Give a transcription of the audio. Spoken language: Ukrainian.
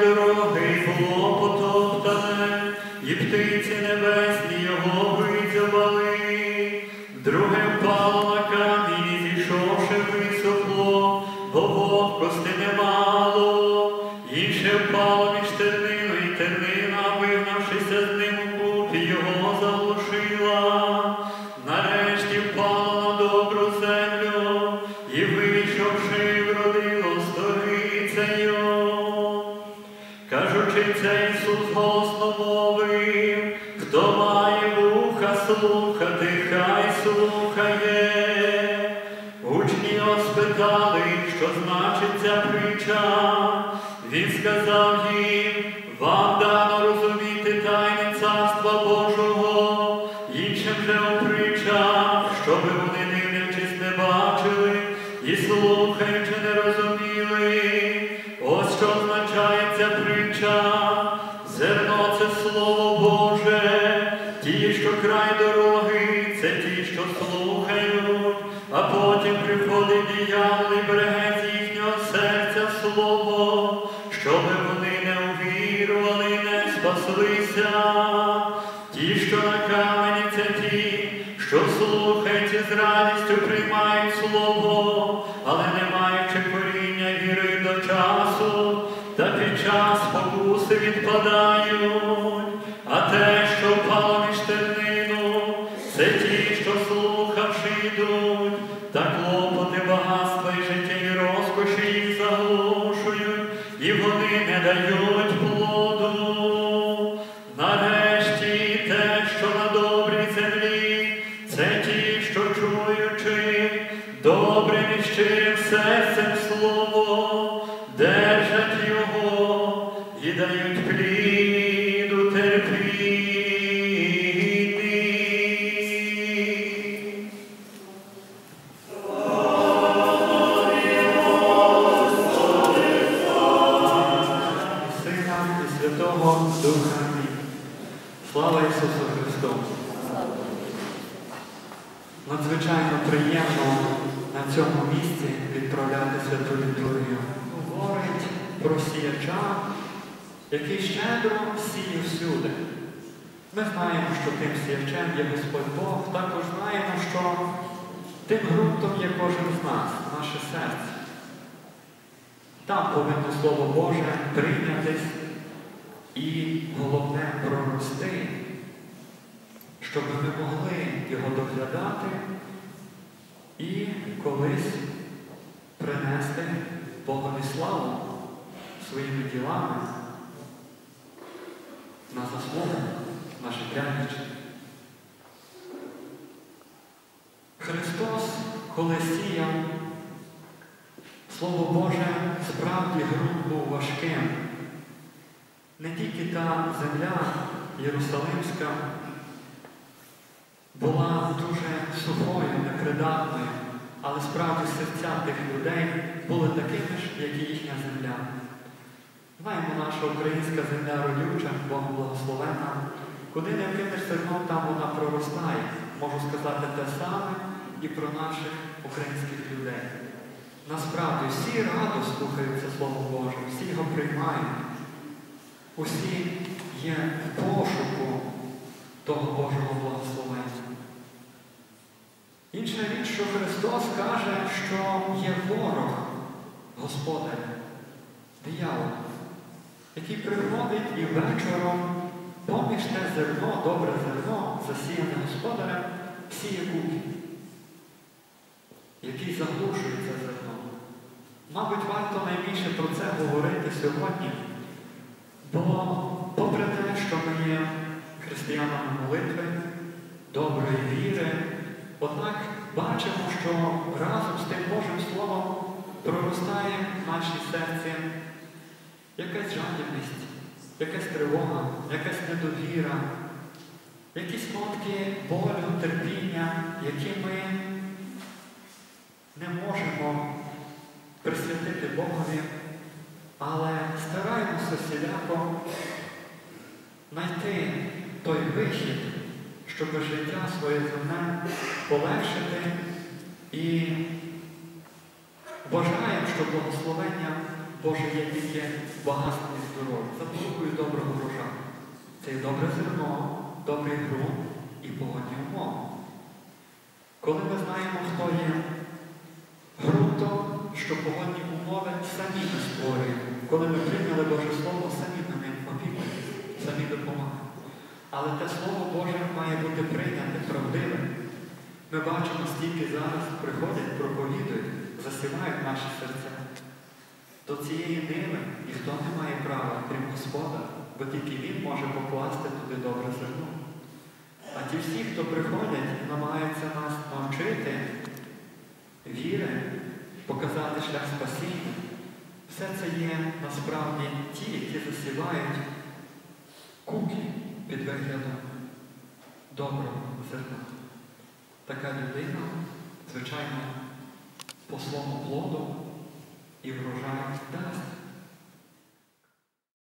Deuteronomy. Ісус благословив, хто має вуха слухати, хай слухає. Учні розпитали, що значить ця притча. Він сказав їм, вам дано диявол і їхнього серця слово, щоби вони не увірували не спаслися. Ті, що на камені, це ті, що слухають і з радістю приймають слово, але не маючи коріння віри до часу, та під час спокуси відпадають, ті, що чуючи, добрим і серцем слово, держать його і дають пліду терпінні. Сина і Святого Духа. Слава Ісусу Христу! Надзвичайно приємно на цьому місці відправляти святу літургію. Говорить про сіяча, який щедро сіє всюди. Ми знаємо, що тим сіячем є Господь Бог, також знаємо, що тим ґрунтом є кожен з нас, наше серце. Там повинно Слово Боже прийнятись і головне прорости, щоб ми могли його доглядати і колись принести Богові славу своїми ділами на заслугу на життя. Христос, коли сіяв, Слово Боже, справді ґрунт був важким. Не тільки та земля Єрусалимська була дуже сухою, непридатною, але справді серця тих людей були такими ж, як і їхня земля. Знаємо, наша українська земля родюча, Богом благословена. Куди не вкинеш зерно, там вона проростає. Можу сказати те саме і про наших українських людей. Насправді всі радо слухаються Слово Боже, всі його приймають. Усі є в пошуку того Божого благословення. Інша річ, що Христос каже, що є ворог Господа, диявол, який приходить і вечором поміж те зерно, добре зерно, засіяне господарем, сіє куки, який заглушує це зерно. Мабуть, варто найбільше про це говорити сьогодні, бо попри те, що ми є християнами молитви, доброї віри, однак бачимо, що разом з тим Божим Словом проростає в нашій серці якась жадібність, якась тривога, якась недовіра, якісь нотки болю, терпіння, які ми не можемо присвятити Богові, але стараємося всіляко знайти той вихід, щоб життя своє земне полегшити і бажаємо, щоб благословення Боже є тільки в багатстві і здоров'я, запорукою доброго врожаю. Це добре зерно, добрий ґрунт і погодні умови. Коли ми знаємо, хто є ґрунтом, що погодні умови самі ми створюємо. Коли ми прийняли Боже Слово, самі ми ним опікуємося, самі допомагаємо. Але те Слово Боже має бути прийняте правдиве. Ми бачимо, стільки зараз приходять, проповідують, засівають наші серця. До цієї ниви ніхто не має права, крім Господа, бо тільки Він може покласти туди добре зерно. А ті всі, хто приходять намагаються нас навчити віри, показати шлях спасіння, все це є насправді ті, які засівають куки під виглядом доброго зерна. Така людина, звичайно, по своєму плоду і врожай дасть.